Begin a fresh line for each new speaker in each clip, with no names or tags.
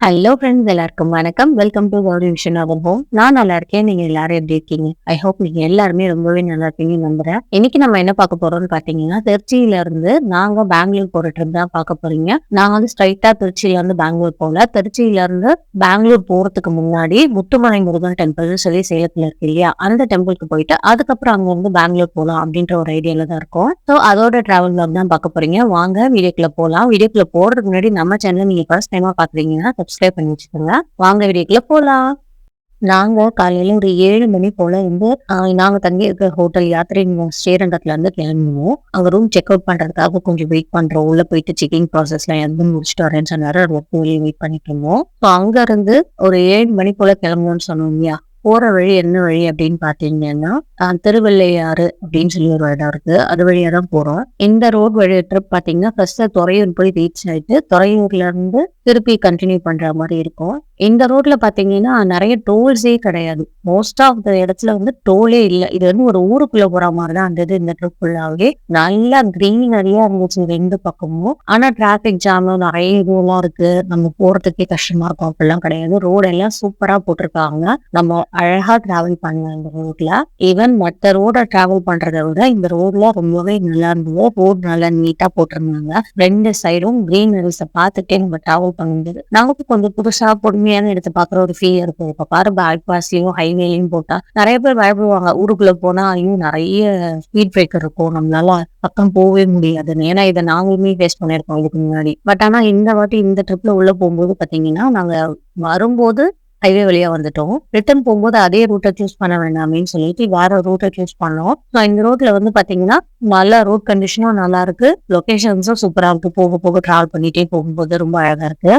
Hello friends எல்லாருக்கும் வணக்கம். Welcome to Gowri vision our home நான் நல்லா இருக்கேன். நீங்க எல்லாரும் எப்படி இருக்கீங்க? ஐ ஹோப் நீங்க எல்லாருமே ரொம்பவே நல்லா இருக்கீங்கன்னு நம்புறேன். இன்னைக்கு நம்ம என்ன பார்க்க போறோம்னு பாத்தீங்கன்னா திருச்சியில இருந்து நாங்க பெங்களூர் போற ட்ரிப் தான் பார்க்க போறீங்க. நாங்க வந்து ஸ்ட்ரைட்டா திருச்சியில இருந்து பெங்களூர் போகல. திருச்சியில இருந்து பெங்களூர் போறதுக்கு முன்னாடி முத்துமலை முருகன் டெம்பிள் சொல்லி சேலத்துல இருக்கு இல்லையா? அந்த டெம்பிளுக்கு போயிட்டு அதுக்கப்புறம் அங்க வந்து பெங்களூர் போகலாம் அப்படின்ற ஒரு ஐடியால தான் இருக்கும். ஸோ அதோட டிராவல் தான் பார்க்க போறீங்க. வாங்க வீடியோக்குள்ள போகலாம் வீடியோக்குள்ள போறதுக்கு முன்னாடி நம்ம சேனல் நீங்க ஃபர்ஸ்ட் டைமா பாக்குறீங்கன்னா சப்ஸ்கிரைப் பண்ணி வச்சுக்கோங்க வாங்க வீடியோக்குள்ள போகலாம் நாங்கள் காலையில ஒரு ஏழு மணி போல இருந்து நாங்கள் தங்கி இருக்கிற ஹோட்டல் யாத்திரை ஸ்ரீரங்கத்துல இருந்து கிளம்புவோம். அங்கே ரூம் செக் அவுட் பண்றதுக்காக கொஞ்சம் வெயிட் பண்றோம். உள்ள போயிட்டு செக்கிங் ப்ராசஸ்லாம் எந்த முடிச்சுட்டு வரேன்னு சொன்னாரு. ஒர்க் வெளியே வெயிட் பண்ணிட்டு இருந்தோம். ஸோ அங்க இருந்து ஒரு ஏழு மணி போல கிளம்புவோம்னு சொன்னோம் இல்லையா? போகிற வழி என்ன வழி அப்படின்னு பார்த்தீங்கன்னா திருவள்ளையாறு அப்படின்னு சொல்லி ஒரு இடம் இருக்கு. அது வழியா தான் போகிறோம் இந்த ரோட் வழி ட்ரிப் பார்த்தீங்கன்னா ஃபர்ஸ்ட் துறையூர் போய் ரீச் ஆயிட்டு துறையூர்ல இருந்து திருப்பி கண்டினியூ பண்ற மாதிரி இருக்கும். இந்த ரோட்ல பாத்தீங்கன்னா நிறைய டோல்ஸே கிடையாது. மோஸ்ட் ஆஃப் த இடத்துல வந்து டோலே இல்லை. இது வந்து ஒரு ஊருக்குள்ள போற மாதிரி தான் இருந்தது இந்த ட்ரிப் ஃபுல்லாவே நல்லா கிரீனரியா இருந்துச்சு ரெண்டு பக்கமும். ஆனா டிராபிக் ஜாம் நிறைய இதுவெல்லாம் இருக்கு. நம்ம போறதுக்கே கஷ்டமா இருக்கும். அப்படிலாம் கிடையாது. ரோடு எல்லாம் சூப்பரா போட்டிருக்காங்க. நம்ம அழகா டிராவல் பண்ணலாம் இந்த ரோட்ல ஈவன் மற்ற ரோட டிராவல் பண்றதை விட இந்த ரோட்ல ரொம்பவே நல்லா இருந்தது. ரோடு நல்லா நீட்டா போட்டிருந்தாங்க. ரெண்டு சைடும் கிரீனரிஸை பார்த்துட்டே நம்ம டிராவல் பண்ணும்போது நமக்கு கொஞ்சம் புதுசா பொறுமையான இடத்தை பாக்குற ஒரு ஃபீல் இருக்கும். இப்ப பாரு பைபாஸ்லயும் ஹைவேலையும் போட்டா நிறைய பேர் பயப்படுவாங்க. ஊருக்குள்ள போனா ஐயோ நிறைய ஸ்பீட் பிரேக்கர் இருக்கும். நம்மளால பக்கம் போகவே முடியாது ஏன்னா இதை நாங்களுமே ஃபேஸ் பண்ணியிருக்கோம் இதுக்கு முன்னாடி. பட் ஆனா இந்த வாட்டி இந்த ட்ரிப்ல உள்ள போகும்போது பாத்தீங்கன்னா நாங்க வரும்போது ஹைவே வழியா வந்துட்டோம். ரிட்டர்ன் போகும்போது அதே ரூட்டை சூஸ் பண்ண வேண்டாமேன்னு சொல்லிட்டு வேற ரூட்டை சூஸ் பண்ணோம். ஸோ இந்த ரோட்ல வந்து பாத்தீங்கன்னா நல்ல ரோட் கண்டிஷனும் நல்லா இருக்கு. லொகேஷன்ஸும் சூப்பரா இருக்கு. போக போக டிராவல் பண்ணிட்டே போகும்போது ரொம்ப அழகா இருக்கு.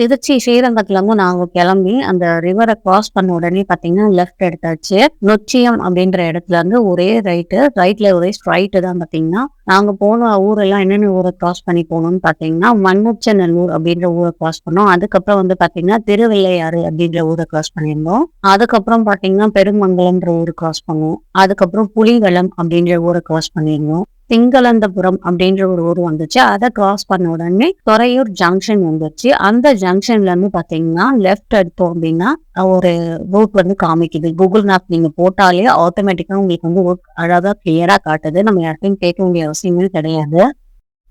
திருச்சி ஸ்ரீரங்கத்துல இருந்து நாங்க கிளம்பி அந்த ரிவரை கிராஸ் பண்ண உடனே பாத்தீங்கன்னா லெஃப்ட் எடுத்தாச்சு. நொச்சியம் அப்படின்ற இடத்துல இருந்து ஒரே ரைட்டு ரைட்ல ஒரே ஸ்ட்ரைட்டு தான் பாத்தீங்கன்னா நாங்க போன ஊரெல்லாம் என்னென்ன ஊரை கிராஸ் பண்ணி போகணும்னு பாத்தீங்கன்னா மண்ணுச்சநல்லூர் அப்படின்ற ஊரை கிராஸ் பண்ணோம். அதுக்கப்புறம் வந்து பாத்தீங்கன்னா திருவிள்ளையாறு அப்படின்ற ஊரை கிராஸ் பண்ணியிருந்தோம். அதுக்கப்புறம் பாத்தீங்கன்னா பெருமங்கலம்ன்ற ஊரை கிராஸ் பண்ணுவோம் அதுக்கப்புறம் புலிவலம் அப்படின்ற ஊரை கிராஸ் பண்ணியிருந்தோம். திங்களந்தபுரம் அப்படின்ற ஒரு ஊர் வந்துச்சு. அதை கிராஸ் பண்ண உடனே துறையூர் ஜங்ஷன் வந்துச்சு. அந்த ஜங்ஷன்ல இருந்து பாத்தீங்கன்னா லெஃப்ட் எடுத்தோம் அப்படின்னா ஒரு ரூட் வந்து காமிக்குது. கூகுள் மேப் நீங்க போட்டாலே ஆட்டோமேட்டிக்கா உங்களுக்கு வந்து அழகா கிளியரா காட்டுது. நம்ம யாருக்கும் கேட்க வேண்டிய அவசியமே கிடையாது.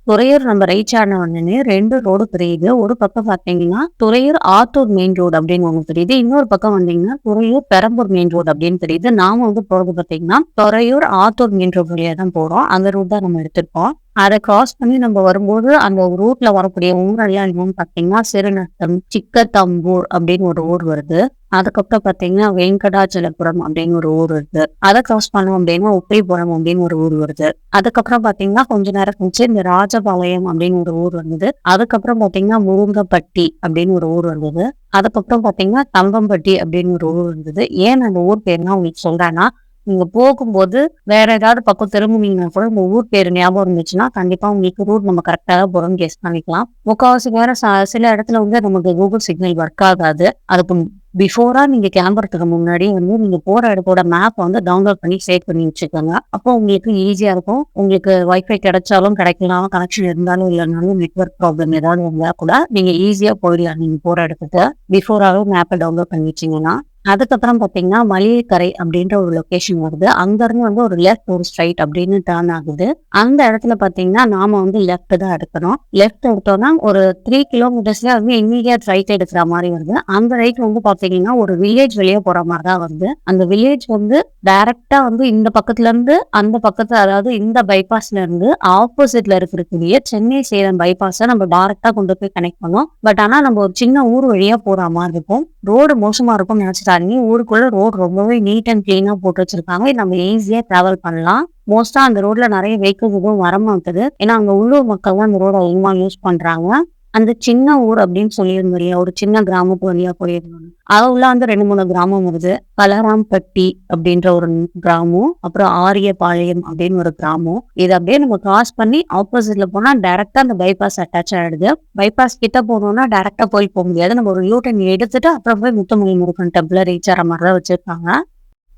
துறையூர் நம்ம ரைட் ஆன உடனே ரெண்டு ரோடு தெரியுது. ஒரு பக்கம் பாத்தீங்கன்னா துறையூர் ஆத்தூர் மெயின் ரோடு அப்படின்னு ஒண்ணு தெரியுது. இன்னொரு பக்கம் வந்தீங்கன்னா துறையூர் பெரம்பூர் மெயின் ரோடு அப்படின்னு தெரியுது. நாம வந்து போறது பாத்தீங்கன்னா துறையூர் ஆத்தூர் மெயின் ரோடு வழியா தான் போறோம். அந்த ரூட் தான் நம்ம எடுத்திருப்போம் அதை கிராஸ் பண்ணி நம்ம வரும்போது அந்த ரூட்ல வரக்கூடிய ஊரெல்லாம் என்னன்னு பார்த்தீங்கன்னா சிறுநத்தம் சிக்கத்தம்பூர் அப்படின்னு ஒரு ஊர் வருது. அதுக்கப்புறம் பார்த்தீங்கன்னா வெங்கடாச்சலபுரம் அப்படின்னு ஒரு ஊர் வருது. அதை கிராஸ் பண்ணோம் அப்படின்னா உப்பைபுரம் அப்படின்னு ஒரு ஊர் வருது. அதுக்கப்புறம் பார்த்தீங்கன்னா கொஞ்ச நேரம் கழிச்சு இந்த ராஜபாளையம் அப்படின்னு ஒரு ஊர் வந்தது. அதுக்கப்புறம் பார்த்தீங்கன்னா முருங்கப்பட்டி அப்படின்னு ஒரு ஊர் வந்தது. அதுக்கப்புறம் பார்த்தீங்கன்னா தம்பம்பட்டி அப்படின்னு ஒரு ஊர் இருந்தது ஏன் அந்த ஊர் பேர்னா உங்களுக்கு சொல்றேன்னா நீங்க போகும்போது வேற ஏதாவது பக்கம் திரும்புனீங்கன்னா கூட உங்க ஊர் பேர் ஞாபகம் இருந்துச்சுன்னா கண்டிப்பா உங்களுக்கு ரூட் நம்ம கரெக்டாக போறோம் கெஸ் பண்ணிக்கலாம். முக்கால்வாசி வேற ச- சில இடத்துல வந்து நமக்கு கூகுள் சிக்னல் ஒர்க் ஆகாது. அதுக்கு பிஃபோரா நீங்க கிளம்புறதுக்கு முன்னாடி வந்து நீங்க போற இடத்தோட மேப் வந்து டவுன்லோட் பண்ணி சேவ் பண்ணி வச்சுக்கோங்க. அப்போ உங்களுக்கு ஈஸியா இருக்கும். உங்களுக்கு வைஃபை கிடைச்சாலும் கிடைக்கலாம். கனெக்ஷன் இருந்தாலும் இல்லைனாலும் நெட்ஒர்க் ப்ராப்ளம் ஏதாவது இருந்தா கூட நீங்க ஈஸியா போயிடலாம் நீங்க போற இடத்துக்கு. பிஃபோராவே மேப்பை டவுன்லோட் பண்ணி வச்சீங்கன்னா அதுக்கப்புறம் பாத்தீங்கன்னா மளிகைக்கரை அப்படின்ற ஒரு லொகேஷன் வருது. அங்க இருந்து வந்து ஒரு லெஃப்ட் ஒரு ஸ்ட்ரைட் அப்படின்னு டர்ன் ஆகுது. அந்த இடத்துல பாத்தீங்கன்னா நாம வந்து லெஃப்ட் தான் எடுக்கணும். லெஃப்ட் எடுத்தோம்னா ஒரு த்ரீ கிலோமீட்டர்ஸ்ல வந்து இமீடியட் ரைட் எடுக்கிற மாதிரி வருது. அந்த ரைட் வந்து பாத்தீங்கன்னா ஒரு வில்லேஜ் வெளியே போற மாதிரி தான் வருது. அந்த வில்லேஜ் வந்து டைரக்டா வந்து இந்த பக்கத்துல இருந்து அந்த பக்கத்துல அதாவது இந்த பைபாஸ்ல இருந்து ஆப்போசிட்ல இருக்கக்கூடிய சென்னை சேலம் பைபாஸை நம்ம டைரக்டா கொண்டு போய் கனெக்ட் பண்ணோம். பட் ஆனா நம்ம ஒரு சின்ன ஊர் வழியா போற மாதிரி இருக்கும். ரோடு மோசமா இருக்கும்னு நினைச்சிட்டாங்க ஊருக்குள்ள ரோடு ரொம்பவே நீட் அண்ட் கிளீனா போட்டு வச்சிருக்காங்க. இது நம்ம ஈஸியா டிராவல் பண்ணலாம். மோஸ்டா அந்த ரோட்ல நிறைய வெஹிக்கிள்ஸ் எதுவும் வரமாட்டுது ஏன்னா அங்க உள்ளூர் மக்கள் தான் அந்த ரோட அதிகமா யூஸ் பண்றாங்க. அந்த சின்ன ஊர் அப்படின்னு சொல்லியிருந்தோம் இல்லையா ஒரு சின்ன கிராமத்து வழியா போயிருந்தாங்க அது உள்ள வந்து ரெண்டு மூணு கிராமம் வருது. கலராம்பட்டி அப்படின்ற ஒரு கிராமம் அப்புறம் ஆரியபாளையம் அப்படின்னு ஒரு கிராமம். இது அப்படியே நம்ம கிராஸ் பண்ணி ஆப்போசிட்ல போனா டைரக்டா அந்த பைபாஸ் அட்டாச் ஆயிடுது. பைபாஸ் கிட்ட போனோம்னா டைரக்டா போய் போக முடியாது. நம்ம ஒரு யூ டர்ன் எடுத்துட்டு அப்புறம் போய் முத்தமொழி முருகன் டெம்பிள் ரீச் ஆகிற மாதிரி தான் வச்சிருக்காங்க.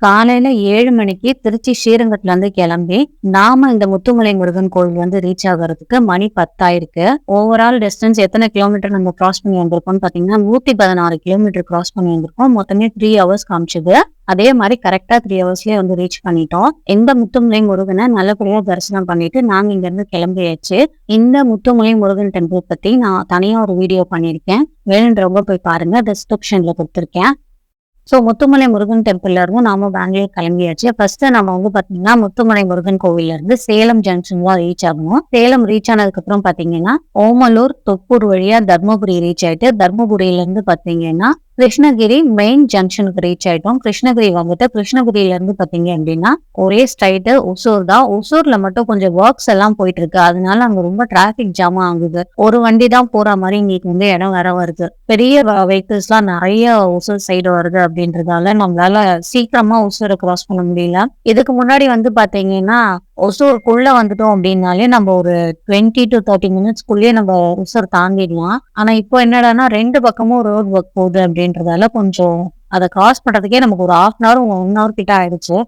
காலையில ஏழு மணிக்கு திருச்சி ஸ்ரீரங்கத்துல இருந்து கிளம்பி நாம இந்த முத்துமலை முருகன் கோவில் வந்து ரீச் ஆகிறதுக்கு மணி பத்தாயிருக்கு. ஓவரால் டிஸ்டன்ஸ் எத்தனை கிலோமீட்டர் நம்ம கிராஸ் பண்ணி வந்திருக்கோம்னு பாத்தீங்கன்னா நூத்தி பதினாறு கிலோமீட்டர் கிராஸ் பண்ணி வந்திருக்கோம். மொத்தமே த்ரீ ஹவர்ஸ் காமிச்சது. அதே மாதிரி கரெக்டா த்ரீ ஹவர்ஸ்லயே வந்து ரீச் பண்ணிட்டோம். இந்த முத்துமலை முருகனை நல்லபடியா தரிசனம் பண்ணிட்டு நாங்க இங்க இருந்து கிளம்பியாச்சு. இந்த முத்துமலை முருகன் டெம்பிள் பத்தி நான் தனியா ஒரு வீடியோ பண்ணியிருக்கேன். வேணுன்றவங்க போய் பாருங்க டிஸ்கிரிப்ஷன்ல கொடுத்துருக்கேன். ஸோ முத்துமலை முருகன் டெம்பிள்ல இருந்து நாம பெங்களூர் கிளம்பியாச்சு. ஃபர்ஸ்ட் நம்ம வந்து பாத்தீங்கன்னா முத்துமலை முருகன் கோவில்ல இருந்து சேலம் ஜங்ஷன் தான் ரீச் ஆகணும். சேலம் ரீச் ஆனதுக்கு அப்புறம் பாத்தீங்கன்னா ஓமலூர் தொப்பூர் வழியா தர்மபுரி ரீச் ஆயிட்டு தர்மபுரியில இருந்து பாத்தீங்கன்னா கிருஷ்ணகிரி மெயின் ஜங்ஷனுக்கு ரீச் ஆயிட்டோம். கிருஷ்ணகிரி வந்துட்டு கிருஷ்ணகிரியில இருந்து பாத்தீங்க அப்படின்னா ஒரே ஸ்ட்ரைட்டு ஒசூர் தான். ஒசூர்ல மட்டும் கொஞ்சம் ஒர்க்ஸ் எல்லாம் போயிட்டு இருக்கு அதனால அங்க ரொம்ப டிராபிக் ஜாம் ஆகுது. ஒரு வண்டி தான் போற மாதிரி இங்களுக்கு வந்து இடம் வர வருது. பெரிய வெஹிக்கிள்ஸ் எல்லாம் நிறைய ஒசூர் சைடு வருது அப்படின்றதால நம்மளால சீக்கிரமா ஒசூரை கிராஸ் பண்ண முடியல. இதுக்கு முன்னாடி வந்து பாத்தீங்கன்னா ஒசூருக்குள்ள வந்துட்டோம் அப்படின்னாலே நம்ம ஒரு டுவெண்ட்டி டு தேர்ட்டி மினிட்ஸ்க்குள்ளேயே நம்ம ஒசூர் தாங்கிடலாம். ஆனா இப்போ என்னடான்னா ரெண்டு பக்கமும் ரோட் ஒர்க் போகுது அப்படின்றதால கொஞ்சம் அதை கிராஸ் பண்றதுக்கே நமக்கு ஒரு half an hour one hour கிட்ட ஆயிடுச்சு.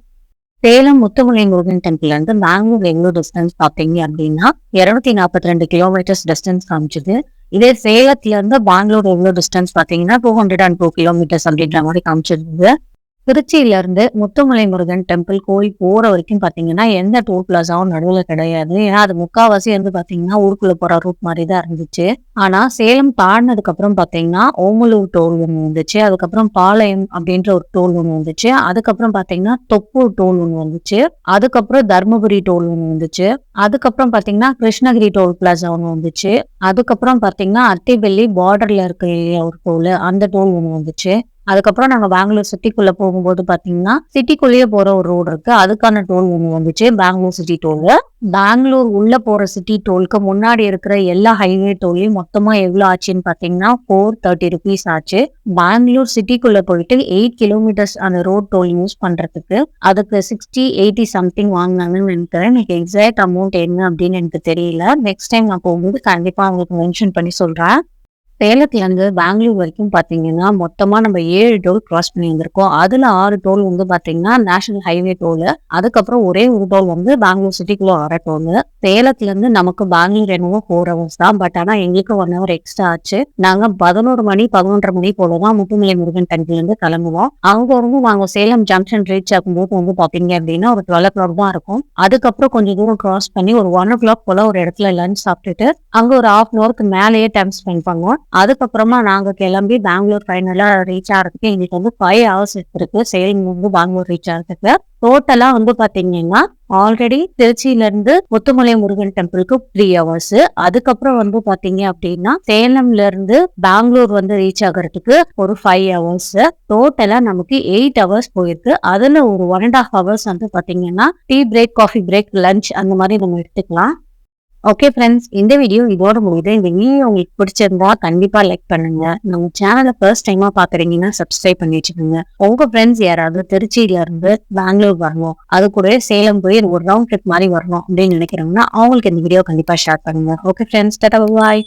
சேலம் முத்துமலை முருகன் டெம்பிள் இருந்து பெங்களூர் எவ்வளவு டிஸ்டன்ஸ் பார்த்தீங்க அப்படின்னா இருநூத்தி நாற்பத்தி ரெண்டு கிலோமீட்டர்ஸ் டிஸ்டன்ஸ் காமிச்சுது. இதே சேலத்துல இருந்து பெங்களூர் எவ்வளோ டிஸ்டன்ஸ் பார்த்தீங்கன்னா two hundred and two kilometres அப்படின்ற மாதிரி காமிச்சிருந்தது திருச்சியில இருந்து முத்துமலை முருகன் டெம்பிள் கோயில் போற வரைக்கும் பாத்தீங்கன்னா எந்த டோல் பிளாசாவும் நடுவுல கிடையாது. ஏன்னா அது முக்காவாசி வந்து பாத்தீங்கன்னா ஊருக்குள்ள போற ரூட் மாதிரி தான் இருந்துச்சு. ஆனா சேலம் தாண்டினதுக்கு அப்புறம் பாத்தீங்கன்னா ஓமலூர் டோல் ஒன்று வந்துச்சு. அதுக்கப்புறம் பாளையம் அப்படின்ற ஒரு டோல் ஒன்று வந்துச்சு. அதுக்கப்புறம் பாத்தீங்கன்னா தொப்பூர் டோல் ஒன்று வந்துச்சு. அதுக்கப்புறம் தர்மபுரி டோல் ஒன்று வந்துச்சு. அதுக்கப்புறம் பாத்தீங்கன்னா கிருஷ்ணகிரி டோல் பிளாசா ஒன்று வந்துச்சு. அதுக்கப்புறம் பாத்தீங்கன்னா அத்திவெள்ளி பார்டர்ல இருக்க ஒரு டோல் அந்த டோல் ஒன்று வந்துச்சு. அதுக்கப்புறம் நாங்க பெங்களூர் சிட்டிக்குள்ள போகும்போது பாத்தீங்கன்னா சிட்டிக்குள்ளேயே போற ஒரு ரோடு இருக்கு. அதுக்கான டோல் ஒன்று வந்துச்சு. பெங்களூர் சிட்டி டோல் பெங்களூர் உள்ள போற சிட்டி டோலுக்கு முன்னாடி இருக்கிற எல்லா ஹைவே டோல்லையும் மொத்தமா எவ்வளவு ஆச்சுன்னு பாத்தீங்கன்னா ஃபோர் தேர்ட்டி ருபீஸ் ஆச்சு. பெங்களூர் சிட்டிக்குள்ள போயிட்டு எயிட் கிலோமீட்டர்ஸ் அந்த ரோட் டோல் யூஸ் பண்றதுக்கு அதுக்கு சிக்ஸ்டி எயிட்டி சம்திங் வாங்கினாங்கன்னு நினைக்கிறேன். எனக்கு எக்ஸாக்ட் அமௌண்ட் என்ன அப்படின்னு எனக்கு தெரியல. நெக்ஸ்ட் டைம் நான் போகும்போது கண்டிப்பா அவங்களுக்கு மென்ஷன் பண்ணி சொல்றேன். சேலத்துலேருந்து பெங்களூர் வரைக்கும் பார்த்தீங்கன்னா மொத்தமாக நம்ம ஏழு டோல் கிராஸ் பண்ணி வந்திருக்கோம். அதில் ஆறு டோல் வந்து பார்த்தீங்கன்னா நேஷனல் ஹைவே டோல் அதுக்கப்புறம் ஒரே ஒரு டோல் வந்து பெங்களூர் சிட்டிக்குள்ளே வர டோல் சேலத்துலேருந்து நமக்கு பெங்களூர் என்னவோ ஃபோர் ஹவர்ஸ் தான். பட் ஆனால் எங்களுக்கு ஒன் ஹவர் எக்ஸ்ட்ரா ஆச்சு. நாங்கள் பதினோரு மணி பதினொன்றரை மணி போலதான் முத்துமலை முருகன் டங்கிலேருந்து கிளம்புவோம். அவங்க வந்து நாங்கள் சேலம் ஜங்ஷன் ரீச் ஆகும்போது வந்து பார்த்தீங்க அப்படின்னா ஒரு டுவெல் ஓ கிளாக் தான் இருக்கும். அதுக்கப்புறம் கொஞ்சம் தூரம் கிராஸ் பண்ணி ஒரு ஒன் ஓ கிளாக் போல ஒரு இடத்துல லஞ்ச் சாப்பிட்டுட்டு அங்கே ஒரு ஹாஃப் அன் ஹவருக்கு மேலேயே டைம் ஸ்பெண்ட் பண்ணுவோம். அதுக்கப்புறமா நாங்கள் கிளம்பி பெங்களூர் ஃபைனலாக ரீச் ஆகிறதுக்கு எங்களுக்கு வந்து ஃபைவ் ஹவர்ஸ் இருக்கு. சேலம் வந்து பெங்களூர் ரீச் ஆகிறதுக்கு டோட்டலாக வந்து பார்த்தீங்கன்னா ஆல்ரெடி திருச்சியிலேருந்து முத்துமலை முருகன் டெம்பிளுக்கு த்ரீ ஹவர்ஸ் அதுக்கப்புறம் வந்து பார்த்தீங்க அப்படின்னா சேலம்லேருந்து பெங்களூர் வந்து ரீச் ஆகிறதுக்கு ஒரு ஃபைவ் ஹவர்ஸ் டோட்டலாக நமக்கு எயிட் ஹவர்ஸ் போயிருக்கு. அதில் ஒரு ஒன் அண்ட் ஆஃப் ஹவர்ஸ் வந்து பார்த்தீங்கன்னா tea break coffee break lunch அந்த மாதிரி நம்ம எடுத்துக்கலாம். ஓகே ஃப்ரெண்ட்ஸ் இந்த வீடியோ இதோட முடியுது. இந்த வீடியோ உங்களுக்கு பிடிச்சிருந்தா கண்டிப்பா லைக் பண்ணுங்க. நம்ம சேனலை ஃபர்ஸ்ட் டைமா பாக்குறீங்கன்னா சப்ஸ்கிரைப் பண்ணி வச்சுக்கோங்க. உங்க ஃப்ரெண்ட்ஸ் யாராவது திருச்சியில இருந்து பெங்களூர் வரணும். அது கூட சேலம் போய் ஒரு ரவுண்ட் ட்ரிப் மாதிரி வரணும் அப்படின்னு நினைக்கிறோம்னா அவங்களுக்கு இந்த வீடியோ கண்டிப்பா ஷேர் பண்ணுங்க. ஓகே ஃப்ரெண்ட்ஸ் டாடா பாய்